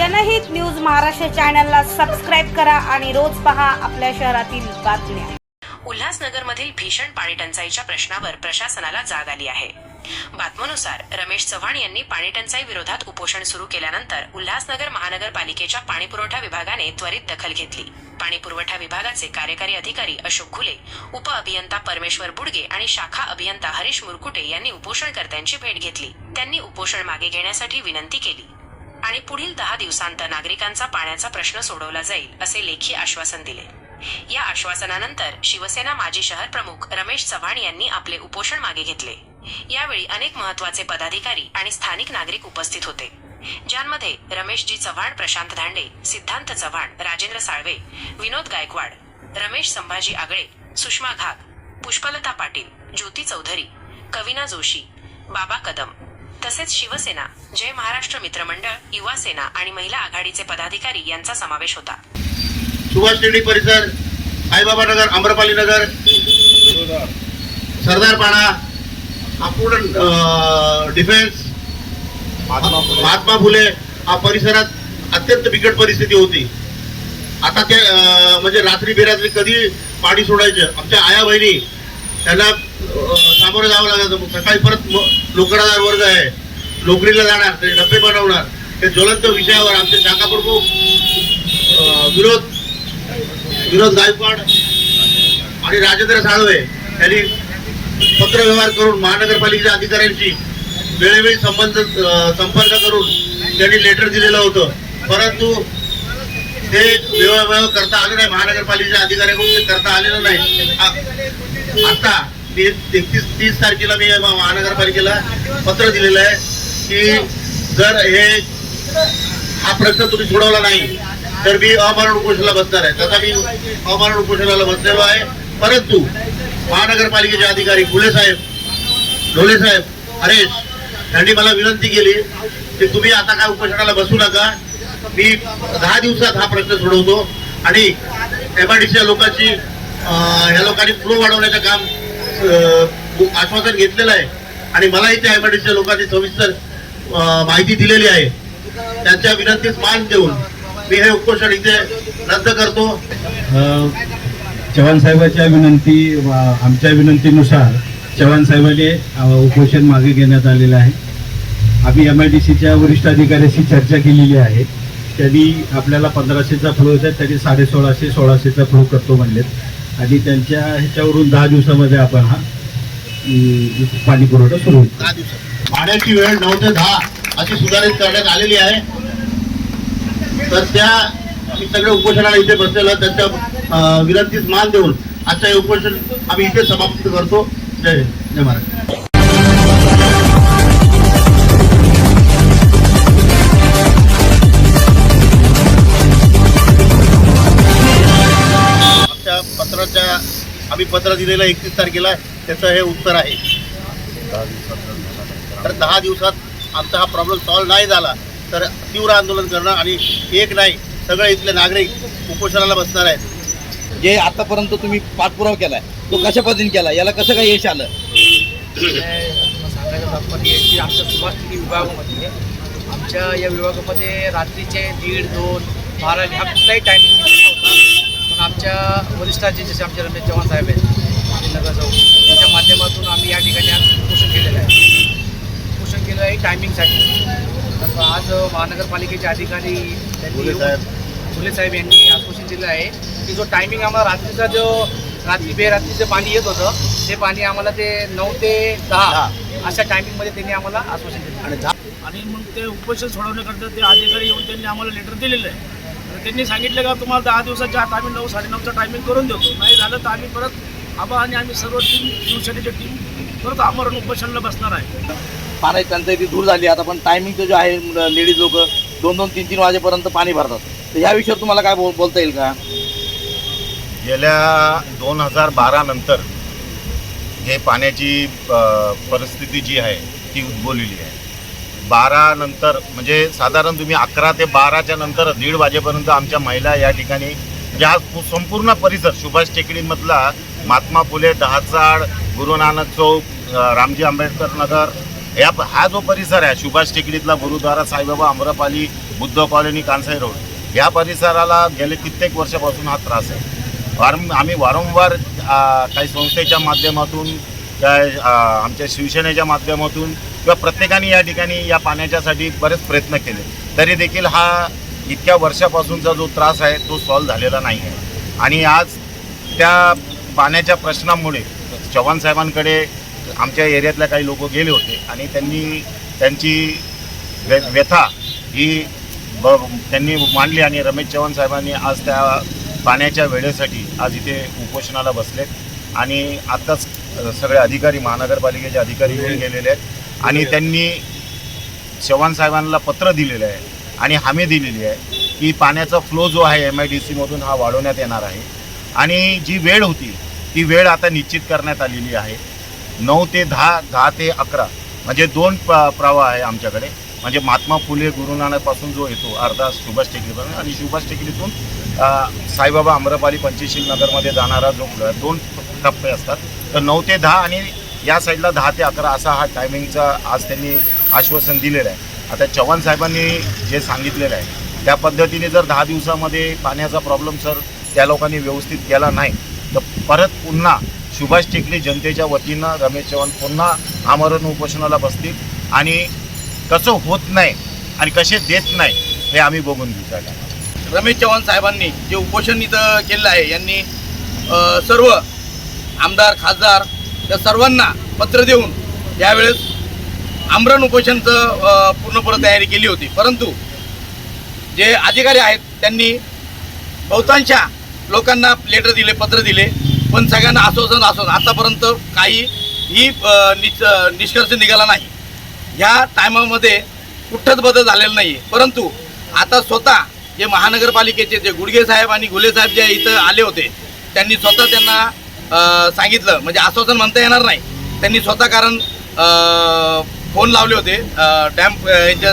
जनहित न्यूज महाराष्ट्र चॅनलला सबस्क्राईब करा आणि रोज पहा आपल्या शहरातील बातम्या. उल्हासनगरमधील भीषण पाणी टंचाईच्या प्रश्नावर प्रशासनाला जाग आली आहे. बातमीनुसार रमेश चव्हाण यांनी पाणी टंचाई विरोधात उपोषण सुरू केल्यानंतर उल्हासनगर महानगरपालिकेच्या पाणीपुरवठा विभागाने त्वरित दखल घेतली. पाणी पुरवठा विभागाचे कार्यकारी अधिकारी अशोक घुले उप अभियंता परमेश्वर बुडगे आणि शाखा अभियंता हरीश मुरकुटे यांनी उपोषणकर्त्यांची भेट घेतली. त्यांनी उपोषण मागे घेण्यासाठी विनंती केली. आणि पुढील दहा दिवसांत नागरिकांचा पाण्याचा प्रश्न सोडवला जाईल असे लेखी आश्वासन दिले. या आश्वासनानंतर शिवसेना माजी शहर प्रमुख रमेश चव्हाण यांनी आपले उपोषण मागे घेतले. यावेळी अनेक महत्त्वाचे पदाधिकारी आणि स्थानिक नागरिक उपस्थित होते. ज्यांमध्ये रमेशजी चव्हाण प्रशांत धांडे सिद्धांत चव्हाण राजेंद्र साळवे विनोद गायकवाड रमेश संभाजी आगळे सुषमा घाग पुष्पलता पाटील ज्योती चौधरी कविना जोशी बाबा कदम तसेच शिवसेना जय महाराष्ट्र मित्रमंडळ युवा सेना आणि महिला आघाडीचे पदाधिकारी यांचा समावेश होता. सुभाष टेकडी परिसर साईबाबा नगर आम्रपाली नगर सरदार पाडा आपण डिफेन्स महात्मा फुले हा परिसरात अत्यंत बिकट परिस्थिती होती. आता ते म्हणजे रात्री बेरात्री कधी पाणी सोडायचं? आमच्या आया बहिणी त्यांना सामोरं जावं लागायचं मग सकाळी परत लोकडादार वर्ग आहे. नोकरीला जाणार ते डबे बनवणार. ते ज्वलंत विषयावर आमचे शाखा प्रमुख विरोध विरोध गायकवाड आणि राजेंद्र साळवे यांनी पत्रव्यवहार करून महानगरपालिकेच्या अधिकाऱ्यांशी वेळोवेळी संबंध संपर्क करून त्यांनी लेटर दिलेलं होतं. परंतु ते व्यवहार करता आलं नाही. महानगरपालिकेच्या अधिकाऱ्याकडून ते करता आलेलं नाही. आता एकतीस तीस तारखेला मी महानगरपालिकेला पत्र दिलेलं आहे की जर हे हा प्रश्न तुम्ही सोडवला नाही तर मी अमरण उपोषणाला बसणार आहे. तसा मी अमरण उपोषणाला बसलेलो आहे. परंतु महानगरपालिकेचे अधिकारी फुले साहेब ढोले साहेब हरेश यांनी मला विनंती केली की तुम्ही आता काय उपोषणाला बसू नका. मी दहा दिवसात हा प्रश्न सोडवतो आणि एमआयडीसीच्या लोकांची अं, या लोकांनी फ्लो वाढवण्याचं काम आश्वासन घेतलेलं आहे. आणि मलाही त्या एमआयडीसीच्या लोकांनी सविस्तर माहिती दिलेली आहे. त्यांच्या विनंतीस मान देऊन मी हे उपोषण इथे रद्द करतो. चव्हाण साहेबाच्या विनंती आमच्या विनंतीनुसार चव्हाण साहेबांनी उपोषण मागे घेण्यात आलेलं आहे. आम्ही एम आय डी सीच्या वरिष्ठ अधिकाऱ्याशी चर्चा केलेली आहे. त्यांनी आपल्याला पंधराशेचा फ्लो आहे त्यांनी साडे सोळाशे सोळाशेचा फ्लो करतो म्हणलेत. आणि त्यांच्या ह्याच्यावरून दहा दिवसामध्ये आपण हा पाणी पुरवठा सुरू होईल. दहा दिवसात. पाण्याची वेळ नऊ ते दहा अशी सुधारित करण्यात आलेली आहे. तर त्या आम्ही सगळे उपोषणाला इथे बसलेला त्यांच्या विनंतीस मान देऊन आजच्या हे उपोषण आम्ही इथे समाप्त करतो. जय जय महाराज पत्र दिलेलं एकतीस तारखेला त्याचं हे उत्तर आहे. तर दहा दिवसात आमचा हा प्रॉब्लेम सॉल्व्ह नाही झाला तर तीव्र आंदोलन करणं आणि एक नाही सगळे इथले नागरिक उपोषणाला बसणार आहेत. जे आतापर्यंत तुम्ही पाठपुरावा केलाय तो कशा पद्धतीने केला याला कसं काय यश आलं? सांगायचं तात्पर्य आहे की आमच्या सुभाष विभागामध्ये आमच्या या विभागामध्ये रात्रीचे दीड दोन बारा ह्या कुठलाही टायमिंग आमच्या वरिष्ठांचे जसे आमचे रमेश चव्हाण साहेब आहेत आणि नगरसेवक यांच्या माध्यमातून आम्ही या ठिकाणी आज उपोषण केलेलं आहे. उपोषण केलं आहे टायमिंगसाठी तर आज महानगरपालिकेचे अधिकारी त्यांनी फुले साहेब. यांनी आश्वासन दिलं आहे. की जो टायमिंग आम्हाला रात्रीचा जो रात्री बेरात्रीचं पाणी येत होतं ते पाणी आम्हाला ते नऊ ते दहा अशा टायमिंगमध्ये त्यांनी आम्हाला आश्वासन दिलं. आणि मग ते उपोषण सोडवण्याकरता ते अधिकारी येऊन त्यांनी आम्हाला लेटर दिलेलं आहे. त्यांनी सांगितलं का तुम्हाला दहा दिवसाच्या आत आम्ही नऊ साडेनऊचं टायमिंग करून देतो. नाही झालं तर आम्ही परत आबा आणि आम्ही सर्व टीम शिवसेनेची टीम परत आमरण उपोषणाला बसणार आहे. पाण्याची टंचाई ती दूर झाली. आता पण टायमिंग जो आहे लेडीज लोक दोन दोन तीन तीन वाजेपर्यंत पाणी भरतात. तर या विषयावर तुम्हाला काय बोल बोलता येईल का? गेल्या दोन हजार बारा नंतर हे पाण्याची परिस्थिती जी आहे ती उद्भवलेली आहे. बारा नंतर म्हणजे साधारण तुम्ही अकरा ते बाराच्या नंतर दीड वाजेपर्यंत आमच्या महिला या ठिकाणी म्हणजे हा संपूर्ण परिसर सुभाष टेकडीमधला महात्मा फुले दहाचाड गुरु नानक चौक रामजी आंबेडकर नगर या हा जो परिसर आहे सुभाष टेकडीतला गुरुद्वारा साईबाबा अमरपाली बुद्ध कॉलनी कांसाई रोड या परिसराला गेले कित्येक वर्षापासून हा त्रास आहे. वारं आम्ही वारंवार काही संस्थेच्या माध्यमातून काय आमच्या शिवसेनेच्या माध्यमातून किंवा प्रत्येकाने या ठिकाणी या पाण्याच्यासाठी बरेच प्रयत्न केले. तरी देखील हा इतक्या वर्षापासूनचा जो त्रास आहे तो सॉल्व्ह झालेला नाही आहे. आणि आज त्या पाण्याच्या प्रश्नामुळे चव्हाण साहेबांकडे आमच्या एरियातल्या काही लोक गेले होते आणि त्यांनी त्यांची व्य व्यथा ही ब त्यांनी मांडली आणि रमेश चव्हाण साहेबांनी आज त्या पाण्याच्या वेळेसाठी आज इथे उपोषणाला बसलेत. आणि आत्ताच सगळे अधिकारी महानगरपालिकेचे अधिकारी येऊन गेलेले आहेत. आणि त्यांनी चव्हाण साहेबांना पत्र दिलेलं आहे आणि हमी दिलेली आहे की पाण्याचा फ्लो जो आहे एम आय डी सीमधून हा वाढवण्यात येणार आहे. आणि जी वेळ होती ती वेळ आता निश्चित करण्यात आलेली आहे. नऊ ते दहा दहा ते अकरा म्हणजे दोन प प्रवाह आहे आमच्याकडे. म्हणजे महात्मा फुले गुरुनानकपासून जो येतो अर्धा सुभाष टेकडीपर्यंत आणि सुभाष टेकडीतून साईबाबा अमरपाली पंचशील नगरमध्ये जाणारा जो दोन टप्पे असतात तर नऊ ते दहा आणि या साईडला दहा ते अकरा असा हा टायमिंगचा आज त्यांनी आश्वासन दिलेलं आहे. आता चव्हाण साहेबांनी जे सांगितलेलं आहे त्या पद्धतीने जर दहा दिवसामध्ये पाण्याचा प्रॉब्लेम सर त्या लोकांनी व्यवस्थित केला नाही तर परत पुन्हा सुभाष टेकडी जनतेच्या वतीनं रमेश चव्हाण पुन्हा आमरण उपोषणाला बसतील आणि कसं होत नाही आणि कसे देत नाही हे आम्ही बघून घेऊ त्या रमेश चव्हाण साहेबांनी जे उपोषण इथं केलेलं आहे यांनी सर्व आमदार खासदार त्या सर्वांना पत्र देऊन यावेळेस आमरण उपोषणचं पूर्णपूर्ण पूर्णपणे तयारी केली होती. परंतु जे अधिकारी आहेत त्यांनी बहुतांशा लोकांना लेटर दिले पत्र दिले पण सगळ्यांना आश्वासन आश्वासन. आतापर्यंत काही ही निच निष्कर्ष निघाला नाही. ह्या टायमामध्ये कुठंच बदल झालेला नाही परंतु आता स्वतः जे महानगरपालिकेचे जे गुडगे साहेब आणि घुले साहेब जे इथं आले होते त्यांनी स्वतः त्यांना सांगितलं. म्हणजे आश्वासन म्हणता येणार नाही. त्यांनी स्वतः कारण फोन लावले होते. डॅम यांच्या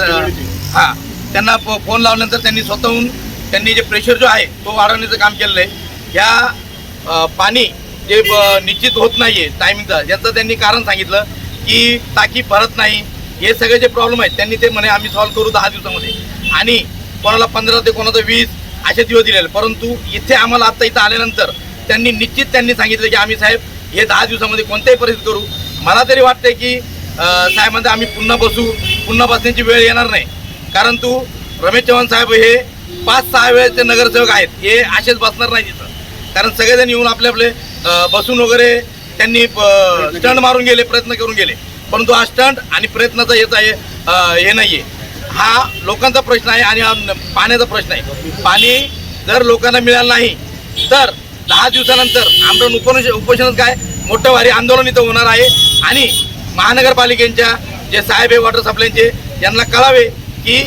हां. त्यांना फोन लावल्यानंतर त्यांनी स्वतःहून त्यांनी जे प्रेशर जो आहे तो वाढवण्याचं काम केलेलं आहे. ह्या पाणी जे ब- निश्चित होत नाही आहे टायमिंगचं याचं त्यांनी कारण सांगितलं की टाकी भरत नाही. हे सगळे जे प्रॉब्लेम आहेत त्यांनी ते म्हणे आम्ही सॉल्व्ह करू दहा दिवसामध्ये. आणि कोणाला पंधरा ते कोणाला वीस असे दिवस दिलेले परंतु इथे आम्हाला आत्ता इथं आल्यानंतर त्यांनी निश्चित त्यांनी सांगितलं की आम्ही साहेब हे दहा दिवसामध्ये कोणत्याही परिस्थिती करू. मला तरी वाटतंय की साहेबांचा साहेब आम्ही पुन्हा बसू पुन्हा बसण्याची वेळ येणार नाही. कारण तू रमेश चव्हाण साहेब हे पाच सहा वेळेचे नगरसेवक आहेत. हे असेच बसणार नाही तिथं. कारण सगळेजण येऊन आपले आपले बसून वगैरे त्यांनी स्टंट मारून गेले प्रयत्न करून गेले. परंतु हा स्टंट आणि प्रयत्नाचा येत आहे हे नाही आहे हा लोकांचा प्रश्न आहे आणि हा पाण्याचा प्रश्न आहे. पाणी जर लोकांना मिळालं नाही तर दहा दिवसानंतर आमरण उपोषण उपोषणात काय? मोठं भारी आंदोलन इथं होणार आहे. आणि महानगरपालिकेच्या जे साहेब आहे वॉटर सप्लायचे यांना कळावे की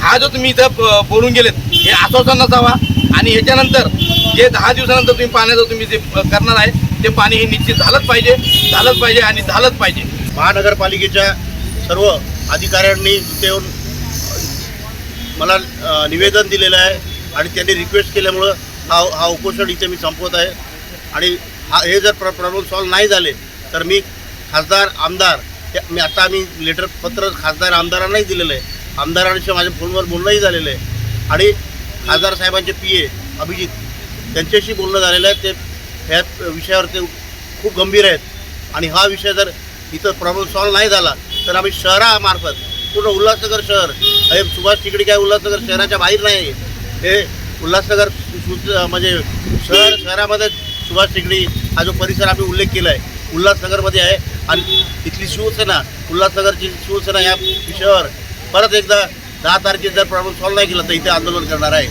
हा जो तुम्ही इथं बोलून गेलेत हे आश्वासन नसावा. आणि ह्याच्यानंतर जे दहा दिवसानंतर तुम्ही पाण्याचं तुम्ही जे करणार आहे ते पाणी हे निश्चित झालंच पाहिजे झालंच पाहिजे आणि झालंच पाहिजे. महानगरपालिकेच्या सर्व अधिकाऱ्यांनी तिथे येऊन मला निवेदन दिलेलं आहे आणि त्यांनी रिक्वेस्ट केल्यामुळं हा हा उपोषण इथे मी संपवत आहे. आणि हा हे जर प्र प्रॉब्लेम सॉल्व्ह नाही झाले तर मी खासदार आमदार हे- मी आता आम्ही लेटर पत्र खासदार आमदारांनाही दिलेलं आहे. आमदारांशी माझ्या फोनवर बोलणंही झालेलं आहे. आणि खासदार साहेबांचे पी ए अभिजित त्यांच्याशी बोलणं झालेलं आहे. ते ह्या विषयावर ते खूप गंभीर आहेत. आणि हा विषय जर इथं प्रॉब्लेम सॉल्व्ह नाही झाला तर आम्ही शहरामार्फत पूर्ण उल्हासनगर शहर हे सुभाष तिकडे काय उल्हासनगर शहराच्या बाहेर नाही हे उल्हासनगर म्हणजे शहर शहरामध्ये सुभाष टेकडी हा जो परिसर आम्ही उल्लेख केला आहे उल्हासनगरमध्ये आहे. आणि इथली शिवसेना उल्हासनगरची शिवसेना या शहर परत एकदा दहा तारखेला जर प्रॉब्लेम सॉल्व्ह नाही केला तर इथे आंदोलन करणार आहे.